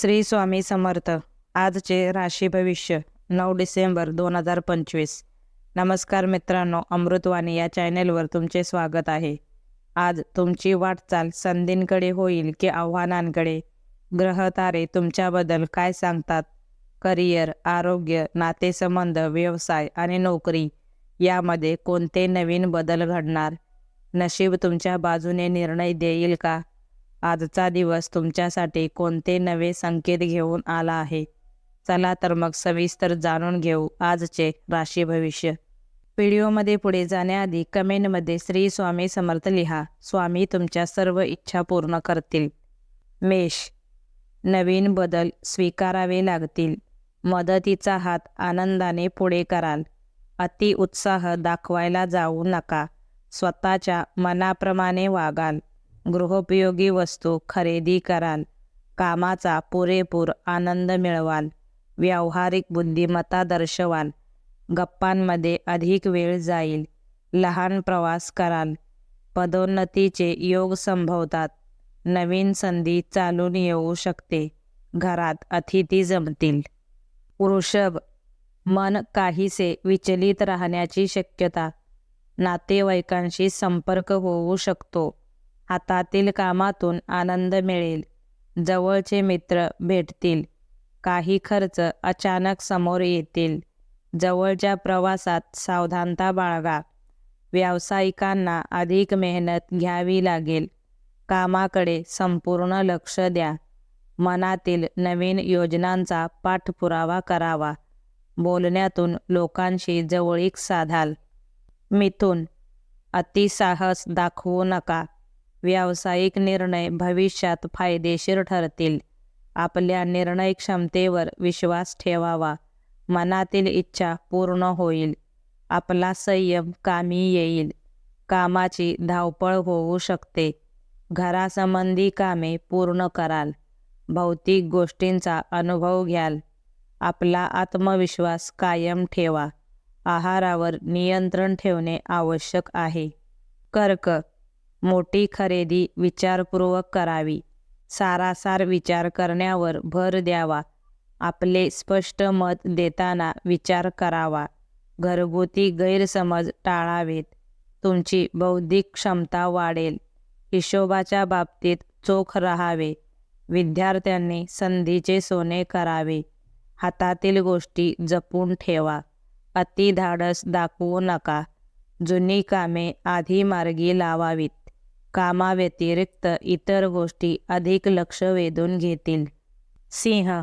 श्री स्वामी समर्थ. आजचे राशी भविष्य नऊ डिसेंबर दोन हजार पंचवीस. नमस्कार मित्रांनो अमृतवाणी या चॅनेलवर तुमचे स्वागत आहे. आज तुमची वाटचाल संधींकडे होईल की आव्हानांकडे? ग्रह तारे तुमच्याबद्दल काय सांगतात? करिअर आरोग्य नातेसंबंध व्यवसाय आणि नोकरी यामध्ये कोणते नवीन बदल घडणार? नशीब तुमच्या बाजूने निर्णय देईल का? आजचा दिवस तुमच्यासाठी कोणते नवे संकेत घेऊन आला आहे? चला तर मग सविस्तर जाणून घेऊ आजचे राशी भविष्य. व्हिडिओमध्ये पुढे जाण्याआधी कमेंटमध्ये श्री स्वामी समर्थ लिहा. स्वामी तुमच्या सर्व इच्छा पूर्ण करतील. मेष. नवीन बदल स्वीकारावे लागतील. मदतीचा हात आनंदाने पुढे कराल. अति उत्साह दाखवायला जाऊ नका. स्वतःच्या मनाप्रमाणे वागाल. गृहोपयोगी वस्तू खरेदी कराल कामाचा पुरेपूर आनंद मिळवाल व्यावहारिक बुद्धिमत्ता दर्शवाल गप्पांमध्ये अधिक वेळ जाईल लहान प्रवास कराल पदोन्नतीचे योग संभवतात नवीन संधी चालून येऊ शकते घरात अतिथी जमतील. वृषभ मन काहीसे विचलित राहण्याची शक्यता नातेवाईकांशी संपर्क होऊ शकतो. हातातील कामातून आनंद मिळेल. जवळचे मित्र भेटतील. काही खर्च अचानक समोर येतील. जवळच्या प्रवासात सावधानता बाळगा. व्यावसायिकांना अधिक मेहनत घ्यावी लागेल. कामाकडे संपूर्ण लक्ष द्या. मनातील नवीन योजनांचा पाठपुरावा करावा. बोलण्यातून लोकांशी जवळीक साधाल. मिथून अतिसाहस दाखवू नका. व्यावसायिक निर्णय भविष्यात फायदेशीर ठरतील. आपल्या निर्णय क्षमतेवर विश्वास ठेवावा. मनातील इच्छा पूर्ण होईल. आपला संयम कामी येईल. कामाची धावपळ होऊ शकते. घरासंबंधी कामे पूर्ण कराल. भौतिक गोष्टींचा अनुभव घ्याल. आपला आत्मविश्वास कायम ठेवा. आहारावर नियंत्रण ठेवणे आवश्यक आहे. कर्क मोठी खरेदी विचारपूर्वक करावी. सारासार विचार करण्यावर भर द्यावा. आपले स्पष्ट मत देताना विचार करावा. घरगुती गैरसमज टाळावेत. तुमची बौद्धिक क्षमता वाढेल. हिशोबाच्या बाबतीत चोख राहावे. विद्यार्थ्यांनी संधीचे सोने करावे. हातातील गोष्टी जपून ठेवा. अतिधाडस दाखवू नका. जुनी कामे आधी मार्गी लावावीत. कामाव्यतिरिक्त इतर गोष्टी अधिक लक्ष वेधून घेतील. सिंह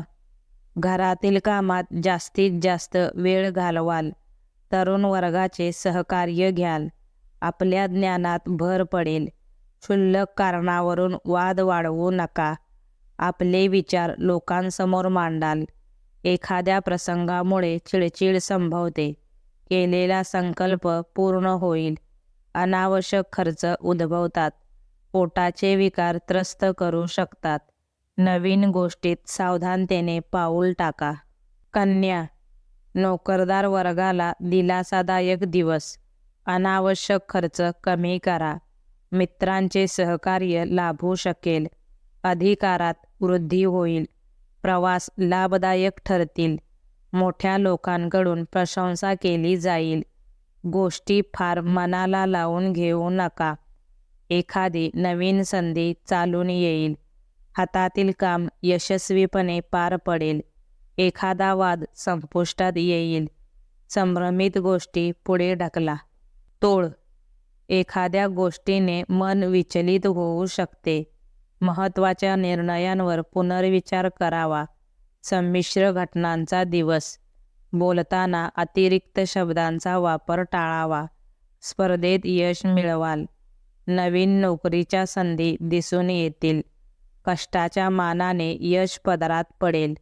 घरातील कामात जास्तीत जास्त वेळ घालवाल. तरुण वर्गाचे सहकार्य घ्याल. आपल्या ज्ञानात भर पडेल. क्षुल्लक कारणावरून वाद वाढवू नका. आपले विचार लोकांसमोर मांडाल. एखाद्या प्रसंगामुळे चिडचिड संभवते. केलेला संकल्प पूर्ण होईल. अनावश्यक खर्च उद्भवतात. पोटाचे विकार त्रस्त करू शकतात. नवीन गोष्टीत सावधानतेने पाऊल टाका. कन्या नोकरदार वर्गाला दिलासादायक दिवस. अनावश्यक खर्च कमी करा. मित्रांचे सहकार्य लाभू शकेल. अधिकारात वृद्धी होईल. प्रवास लाभदायक ठरतील. मोठ्या लोकांकडून प्रशंसा केली जाईल. गोष्टी फार मनाला लावून घेऊ नका. एखादी नवीन संधी चालून येईल. हातातील काम यशस्वीपणे पार पडेल. एखादा वाद संपुष्टात येईल. संभ्रमित गोष्टी पुढे ढकला. तोळ एखाद्या गोष्टीने मन विचलित होऊ शकते. महत्त्वाच्या निर्णयांवर पुनर्विचार करावा. संमिश्र घटनांचा दिवस. बोलताना अतिरिक्त शब्दांचा वापर टाळावा. स्पर्धेत यश मिळवाल. नवीन नोकरीच्या संधी दिसून येतील. कष्टाच्या मानाने यश पदरात पडेल.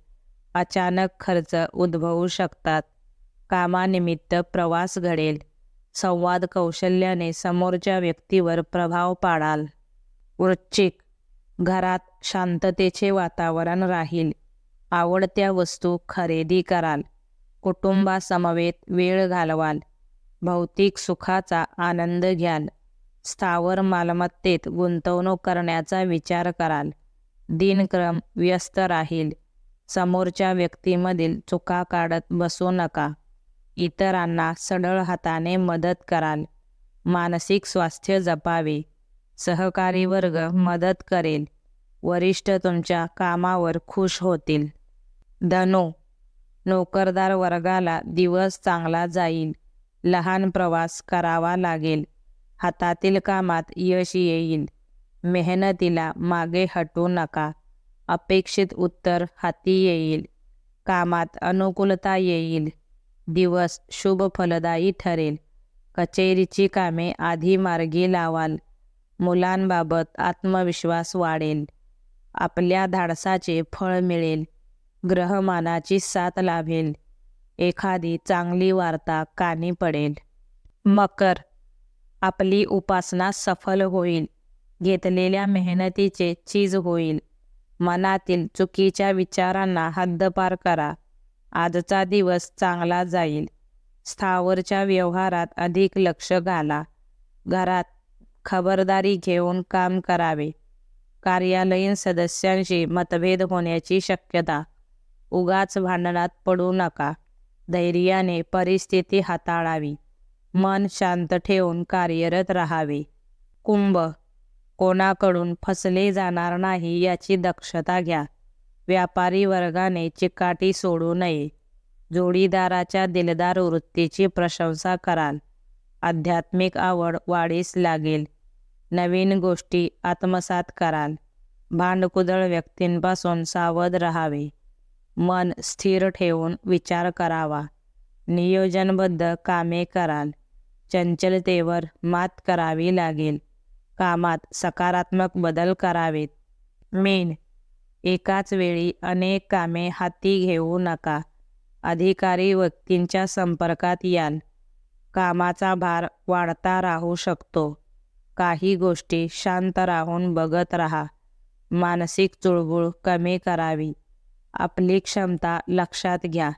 अचानक खर्च उद्भवू शकतात. कामानिमित्त प्रवास घडेल. संवाद कौशल्याने समोरच्या व्यक्तीवर प्रभाव पाडाल. वृश्चिक. घरात शांततेचे वातावरण राहील. आवडत्या वस्तू खरेदी कराल. कुटुंबासमवेत वेळ घालवाल. भौतिक सुखाचा आनंद घ्याल. स्थावर मालमत्तेत गुंतवणूक करण्याचा विचार कराल. दिनक्रम व्यस्त राहील. समोरच्या व्यक्तीमधील चुका काढत बसू नका. इतरांना सढळ हाताने मदत कराल. मानसिक स्वास्थ्य जपावे. सहकारी वर्ग मदत करेल. वरिष्ठ तुमच्या कामावर खुश होतील. धनो नोकरदार वर्गाला दिवस चांगला जाईल. लहान प्रवास करावा लागेल. हातातील कामात यश येईल. मेहनतीला मागे हटू नका. अपेक्षित उत्तर हाती येईल. कामात अनुकूलता येईल. दिवस शुभ फलदायी ठरेल. कचेरीची कामे आधी मार्गी लावाल. मुलांबाबत आत्मविश्वास वाढेल. आपल्या धाडसाचे फळ मिळेल. ग्रहमानाची साथ लाभेल. एखादी चांगली वार्ता कानी पडेल. मकर. आपली उपासना सफल होईल. घेतलेल्या मेहनतीचे चीज होईल. मनातील चुकीच्या विचारांना हद्दपार करा. आजचा दिवस चांगला जाईल. स्थावरच्या व्यवहारात अधिक लक्ष घाला. घरात खबरदारी घेऊन काम करावे. कार्यालयीन सदस्यांशी मतभेद होण्याची शक्यता. उगाच भांडणात पडू नका. धैर्याने परिस्थिती हाताळावी. मन शांत ठेवून कार्यरत राहावे. कुंभ. कोणाकडून फसले जाणार नाही याची दक्षता घ्या. व्यापारी वर्गाने चिकाटी सोडू नये. जोडीदाराच्या दिलदार वृत्तीची प्रशंसा कराल. आध्यात्मिक आवड वाढीस लागेल. नवीन गोष्टी आत्मसात कराल. भांडकुदळ व्यक्तींपासून सावध राहावे. मन स्थिर ठेवून विचार करावा. नियोजनबद्ध कामे कराल. चंचलतेवर मात करावी लागेल. कामात सकारात्मक बदल करावेत. मेन. एकाच वेळी अनेक कामे हाती घेऊ नका. अधिकारी व्यक्तींच्या संपर्कात याल. कामाचा भार वाढता राहू शकतो. काही गोष्टी शांत राहून बघत राहा. मानसिक चुळबुळ कमी करावी. आपली क्षमता लक्षात घ्या.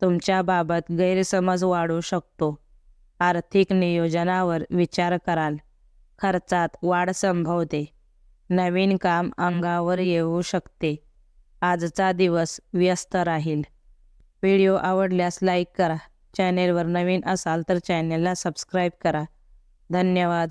तुमच्याबाबत गैरसमज वाढू शकतो. आर्थिक नियोजनावर विचार कराल. खर्चात वाढ संभवते. नवीन काम अंगावर येऊ शकते. आजचा दिवस व्यस्त राहील. व्हिडिओ आवडल्यास लाईक करा. चॅनेलवर नवीन असाल तर चॅनेलला सबस्क्राईब करा. धन्यवाद.